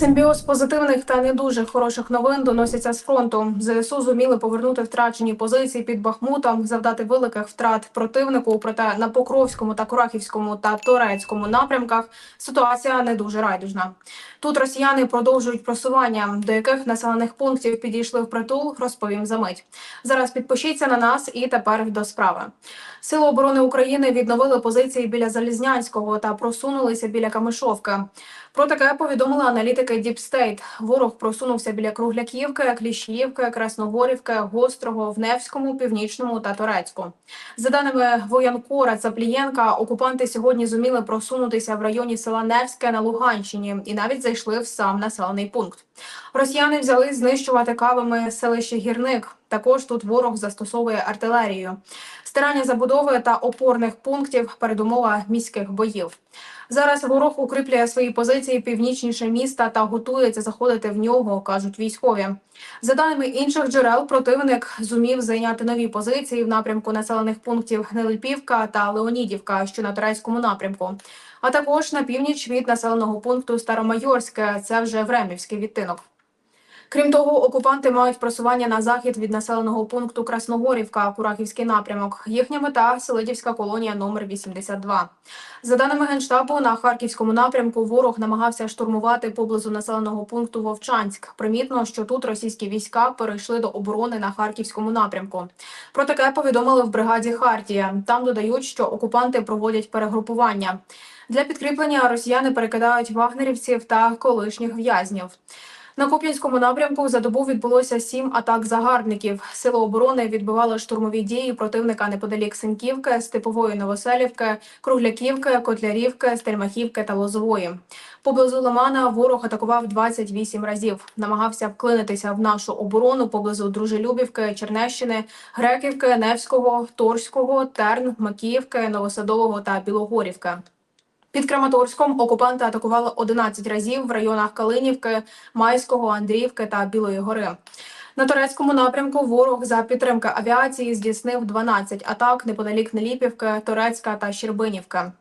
Симбіоз позитивних та не дуже хороших новин доносяться з фронту. ЗСУ зуміли повернути втрачені позиції під Бахмутом, завдати великих втрат противнику. Проте на Покровському та Курахівському та Торецькому напрямках ситуація не дуже райдужна. Тут росіяни продовжують просування, до яких населених пунктів підійшли в притул. Розповім за мить. Зараз підпишіться на нас і тепер до справи. Сили оборони України відновили позиції біля Залізнянського та просунулися біля Камишовки. Про таке повідомили аналітики Deep Діпстейт. Ворог просунувся біля Кругляківки, Кліщіївки, Красногорівки, Гострого, в Невському, Північному та Торецьку. За даними воєнкора Цаплієнка, окупанти сьогодні зуміли просунутися в районі села Невське на Луганщині і навіть зайшли в сам населений пункт. Росіяни взяли знищувати кавами селище Гірник. Також тут ворог застосовує артилерію. Стирання забудови та опорних пунктів передумова міських боїв. Зараз ворог укріплює свої позиції північніше міста та готується заходити в нього, кажуть військові. За даними інших джерел, противник зумів зайняти нові позиції в напрямку населених пунктів Нелипівка та Леонідівка, що на турецькому напрямку, а також на північ від населеного пункту Старомайорське. Це вже Времівський відтинок. Крім того, окупанти мають просування на захід від населеного пункту Красногорівка, Курахівський напрямок. Їхня мета Селидівська колонія номер 82. За даними генштабу, на харківському напрямку ворог намагався штурмувати поблизу населеного пункту Вовчанськ. Примітно, що тут російські війська перейшли до оборони на харківському напрямку. Про таке повідомили в бригаді Хартія. Там додають, що окупанти проводять перегрупування. Для підкріплення росіяни перекидають вагнерівців та колишніх в'язнів. На Куп'янському напрямку за добу відбулося сім атак загарбників. Сили оборони відбивали штурмові дії противника неподалік Синьківки, Степової Новоселівки, Кругляківки, Котлярівки, Стельмахівки та Лозової. Поблизу Лимана ворог атакував 28 разів. Намагався вклинитися в нашу оборону поблизу Дружелюбівки, Чернещини, Греківки, Невського, Торського, Терн, Макіївки, Новосадового та Білогорівки. Під Краматорськом окупанти атакували 11 разів в районах Калинівки, Майського, Андріївки та Білої гори. На турецькому напрямку ворог за підтримки авіації здійснив 12 атак неподалік Неліпівки, Турецька та Щербинівка.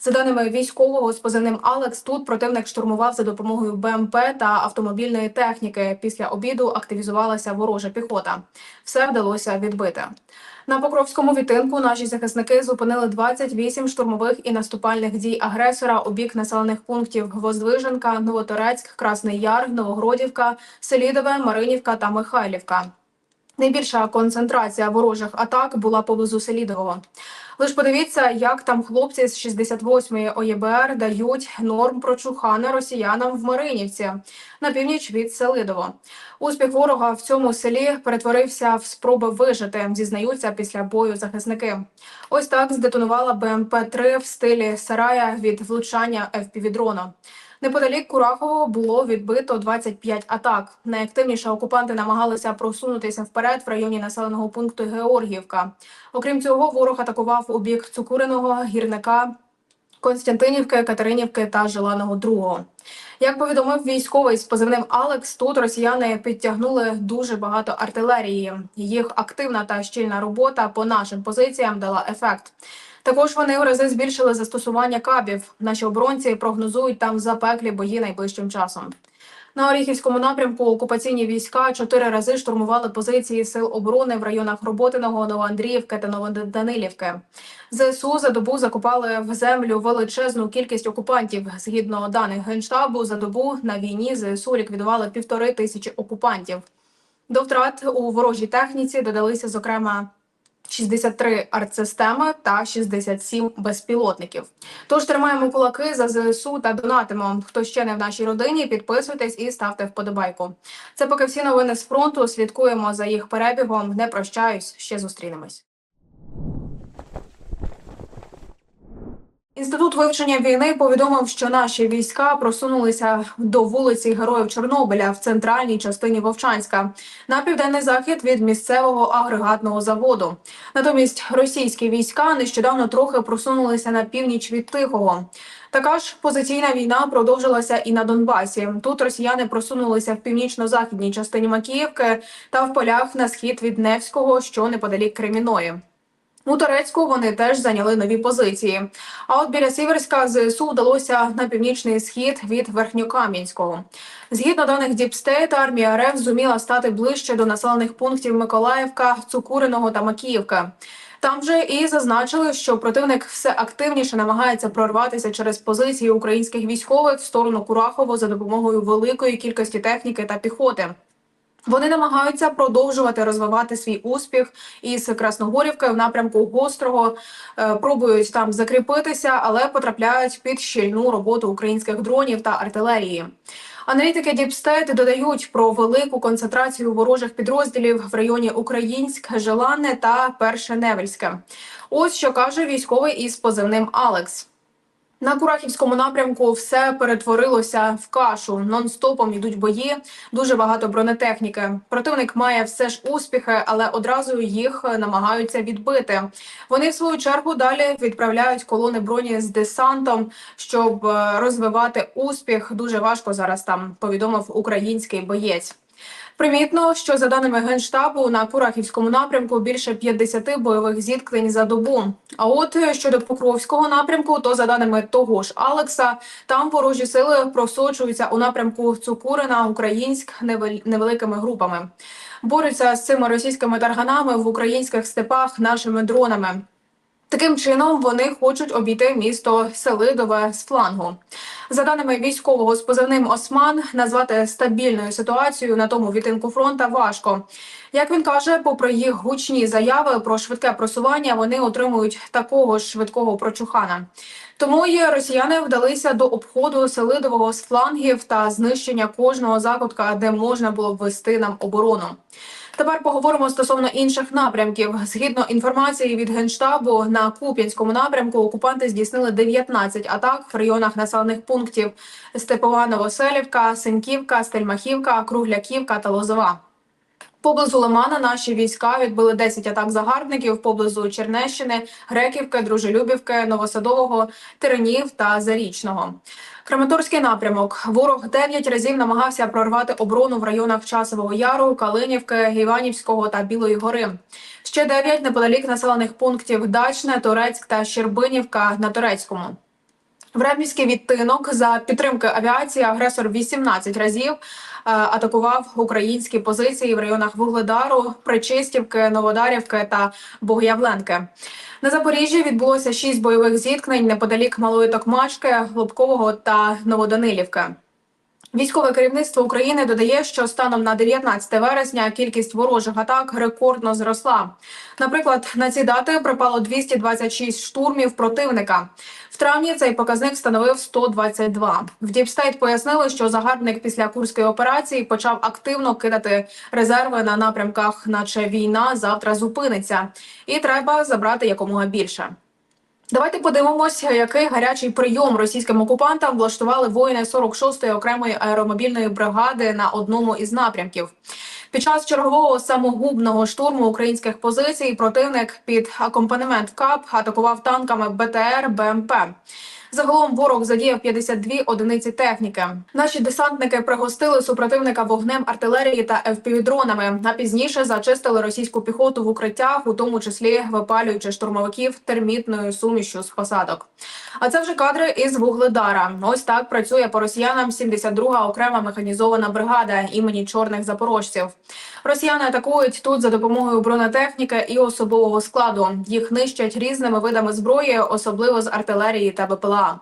За даними військового з позивним Алекс, тут противник штурмував за допомогою БМП та автомобільної техніки. Після обіду активізувалася ворожа піхота. Все вдалося відбити. На Покровському відтинку наші захисники зупинили 28 штурмових і наступальних дій агресора у бік населених пунктів Воздвиженка, Новоторецьк, Красний Яр, Новогродівка, Селідове, Маринівка та Михайлівка. Найбільша концентрація ворожих атак була поблизу Селідового. Лиш подивіться, як там хлопці з 68-ї ОЄБР дають норм прочухана росіянам в Маринівці на північ від Селидово. Успіх ворога в цьому селі перетворився в спроби вижити. Зізнаються після бою захисники. Ось так здетонувала БМП-3 в стилі Сарая від влучання ФПВ-дрона. Неподалік Курахового було відбито 25 атак. Найактивніше окупанти намагалися просунутися вперед в районі населеного пункту Георгіївка. Окрім цього, ворог атакував у бік Цукуриного, гірника, Константинівки, Катеринівки та Желаного Другого. Як повідомив військовий з позивним Алекс, тут росіяни підтягнули дуже багато артилерії. Їх активна та щільна робота по нашим позиціям дала ефект. Також вони в рази збільшили застосування кабів. Наші оборонці прогнозують там запеклі бої найближчим часом. На Оріхівському напрямку окупаційні війська чотири рази штурмували позиції сил оборони в районах Роботиного, Новоандріївки та Новоданилівки. ЗСУ за добу закопали в землю величезну кількість окупантів. Згідно даних генштабу, за добу на війні ЗСУ ліквідували півтори тисячі окупантів. До втрат у ворожій техніці додалися, зокрема, 63 артсистеми та 67 безпілотників. Тож тримаємо кулаки за ЗСУ та донатимо. Хто ще не в нашій родині, підписуйтесь і ставте вподобайку. Це поки всі новини з фронту. Слідкуємо за їх перебігом. Не прощаюсь, ще зустрінемось. Інститут вивчення війни повідомив, що наші війська просунулися до вулиці Героїв Чорнобиля в центральній частині Вовчанська на південний захід від місцевого агрегатного заводу. Натомість російські війська нещодавно трохи просунулися на північ від Тихого. Така ж позиційна війна продовжилася і на Донбасі. Тут росіяни просунулися в північно-західній частині Макіївки та в полях на схід від Невського, що неподалік Креміної. У Торецьку вони теж зайняли нові позиції. А от біля Сіверська ЗСУ вдалося на північний схід від Верхньокам'янського. Згідно даних Діпстейт, армія РФ зуміла стати ближче до населених пунктів Миколаївка, Цукуриного та Макіївка. Там же і зазначили, що противник все активніше намагається прорватися через позиції українських військових в сторону Курахово за допомогою великої кількості техніки та піхоти. Вони намагаються продовжувати розвивати свій успіх із Красногорівки в напрямку гострого, е, пробують там закріпитися, але потрапляють під щільну роботу українських дронів та артилерії. Аналітики Діпстейт додають про велику концентрацію ворожих підрозділів в районі Українськ, Желанне та Перше Невельське. Ось що каже військовий із позивним Алекс. На Курахівському напрямку все перетворилося в кашу. Нон-стопом йдуть бої, дуже багато бронетехніки. Противник має все ж успіхи, але одразу їх намагаються відбити. Вони в свою чергу далі відправляють колони броні з десантом, щоб е, розвивати успіх. Дуже важко зараз там повідомив український боєць. Примітно, що за даними генштабу на Курахівському напрямку більше 50 бойових зіткнень за добу. А от щодо Покровського напрямку, то за даними того ж Алекса, там ворожі сили просочуються у напрямку Цукурина, Українськ невел- невеликими групами. Борються з цими російськими тарганами в українських степах нашими дронами. Таким чином вони хочуть обійти місто Селидове з флангу. За даними військового з позивним Осман, назвати стабільною ситуацію на тому відтинку фронта важко. Як він каже, попри їх гучні заяви про швидке просування, вони отримують такого ж швидкого прочухана. Тому і росіяни вдалися до обходу Селидового з флангів та знищення кожного закутка, де можна було б вести нам оборону. Тепер поговоримо стосовно інших напрямків. Згідно інформації від генштабу, на Куп'янському напрямку окупанти здійснили 19 атак в районах населених пунктів Степова Новоселівка, Синківка, Стельмахівка, Кругляківка та Лозова. Поблизу Лимана наші війська відбили 10 атак загарбників поблизу Чернещини, Греківки, Дружелюбівки, Новосадового, Теренів та Зарічного. Краматорський напрямок. Ворог 9 разів намагався прорвати оборону в районах Часового Яру, Калинівки, Іванівського та Білої Гори. Ще 9 неподалік населених пунктів Дачне, Турецьк та Щербинівка на Времівський відтинок за підтримки авіації агресор 18 разів е, атакував українські позиції в районах Вугледару, Причистівки, Новодарівки та Богоявленки. На Запоріжжі відбулося шість бойових зіткнень неподалік Малої Токмачки, Глубкового та Новоданилівки. Військове керівництво України додає, що станом на 19 вересня кількість ворожих атак рекордно зросла. Наприклад, на ці дати припало 226 штурмів противника. В травні цей показник становив 122. В Діпстейт пояснили, що загарбник після курської операції почав активно кидати резерви на напрямках, наче війна завтра зупиниться, і треба забрати якомога більше. Давайте подивимося, який гарячий прийом російським окупантам влаштували воїни 46-ї окремої аеромобільної бригади на одному із напрямків. Під час чергового самогубного штурму українських позицій противник під акомпанемент КАП атакував танками БТР БМП. Загалом ворог задіяв 52 одиниці техніки. Наші десантники пригостили супротивника вогнем артилерії та FPV-дронами, а пізніше зачистили російську піхоту в укриттях, у тому числі випалюючи штурмовиків термітною сумішю з посадок. А це вже кадри із Вугледара. Ось так працює по росіянам 72-га окрема механізована бригада імені чорних запорожців. Росіяни атакують тут за допомогою бронетехніки і особового складу. Їх нищать різними видами зброї, особливо з артилерії та БПЛА.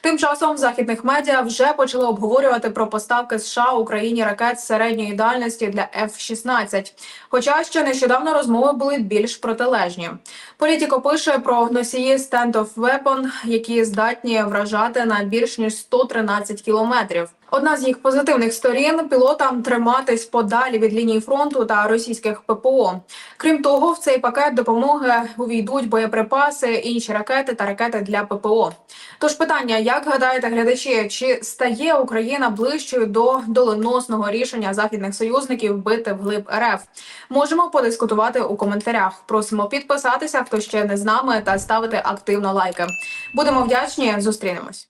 Тим часом в західних медіа вже почали обговорювати про поставки США Україні ракет середньої дальності для F-16. Хоча ще нещодавно розмови були більш протилежні. Політіко пише про носії Stand of Weapon, які здатні вражати на більш ніж 113 кілометрів. Одна з їх позитивних сторін пілотам триматись подалі від лінії фронту та російських ППО. Крім того, в цей пакет допомоги увійдуть боєприпаси, інші ракети та ракети для ППО. Тож питання, як гадаєте, глядачі, чи стає Україна ближчою до доленосного рішення західних союзників бити вглиб РФ? Можемо подискутувати у коментарях. Просимо підписатися, хто ще не з нами, та ставити активно лайки. Будемо вдячні. Зустрінемось.